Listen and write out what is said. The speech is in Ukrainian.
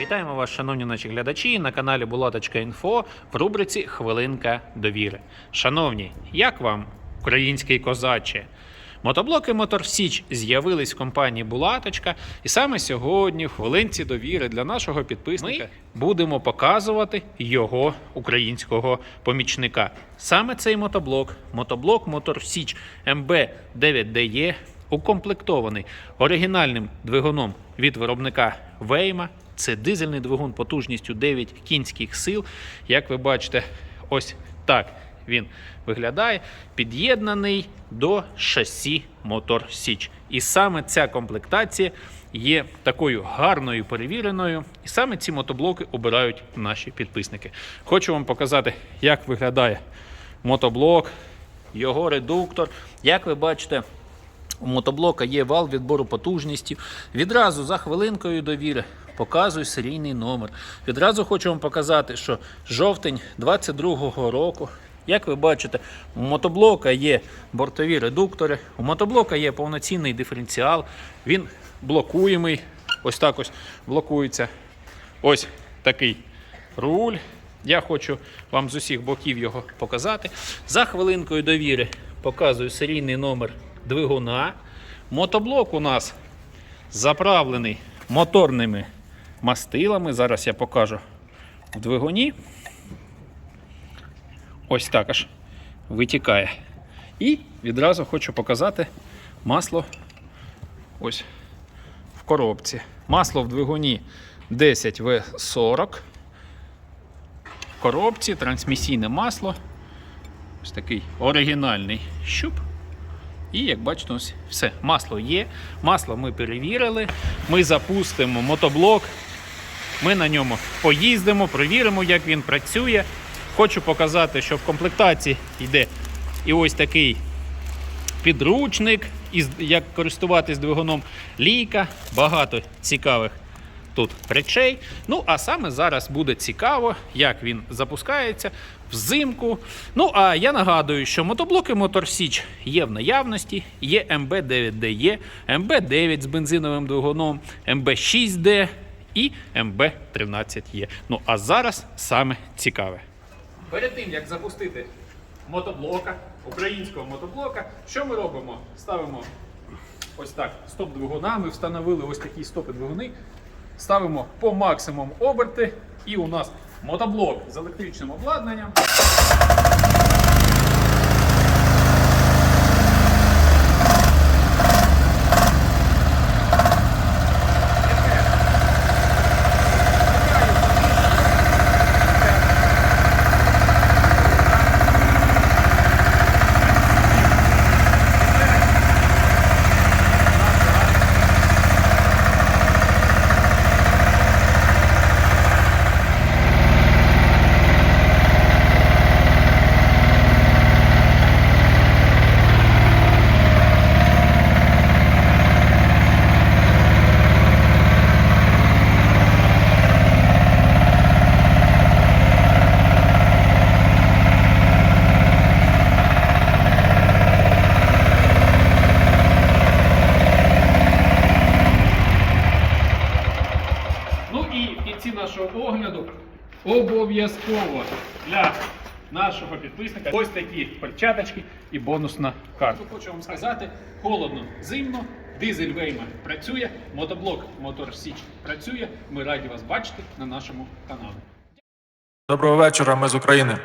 Вітаємо вас, шановні наші глядачі, на каналі Булаточка.Інфо в рубриці Хвилинка довіри. Шановні, як вам український козаче? Мотоблоки Мотор Січ з'явились в компанії Булаточка, і саме сьогодні, в хвилинці довіри для нашого підписника, ми будемо показувати його українського помічника. Саме цей мотоблок, мотоблок Мотор Січ МБ9DE, укомплектований оригінальним двигуном від виробника Вейма. Це дизельний двигун потужністю 9 кінських сил. Як ви бачите, ось так він виглядає, під'єднаний до шасі Мотор Січ. І саме ця комплектація є такою гарною перевіреною. І саме ці мотоблоки обирають наші підписники. Хочу вам показати, як виглядає мотоблок, його редуктор. Як ви бачите, у мотоблока є вал відбору потужності. Відразу за хвилинкою довіри показую серійний номер. Відразу хочу вам показати, що жовтень 22-го року. Як ви бачите, у мотоблока є бортові редуктори, у мотоблока є повноцінний диференціал, він блокуємий. Ось так ось блокується. Ось такий руль. Я хочу вам з усіх боків його показати. За хвилинкою довіри показую серійний номер двигуна. Мотоблок у нас заправлений моторними мастилами. Зараз я покажу в двигуні. Ось так аж витікає. І відразу хочу показати масло ось в коробці. Масло в двигуні 10В40. В коробці трансмісійне масло. Ось такий оригінальний щуп. І як бачите, ось все, масло є. Масло ми перевірили. Ми запустимо мотоблок. Ми на ньому поїздимо, провіримо, як він працює. Хочу показати, що в комплектації йде і ось такий підручник, як користуватись двигуном лійка, багато цікавих тут речей. Ну, а саме зараз буде цікаво, як він запускається взимку. Ну, а я нагадую, що мотоблоки Мотор Січ є в наявності, є МБ9DE, МБ9 з бензиновим двигуном, МБ6D і МБ13Е. Ну, а зараз саме цікаве. Перед тим, як запустити мотоблока, українського мотоблока, що ми робимо? Ставимо ось так стоп двигуна. Ми встановили ось такі стопи двигуни. Ставимо по максимум оберти, і у нас мотоблок з електричним обладнанням. Ну і в кінці нашого огляду обов'язково для нашого підписника ось такі перчаточки і бонусна карта. Хочу вам сказати, холодно, зимно, дизель Вейма працює, мотоблок Мотор Січ працює. Ми раді вас бачити на нашому каналі. Доброго вечора, ми з України.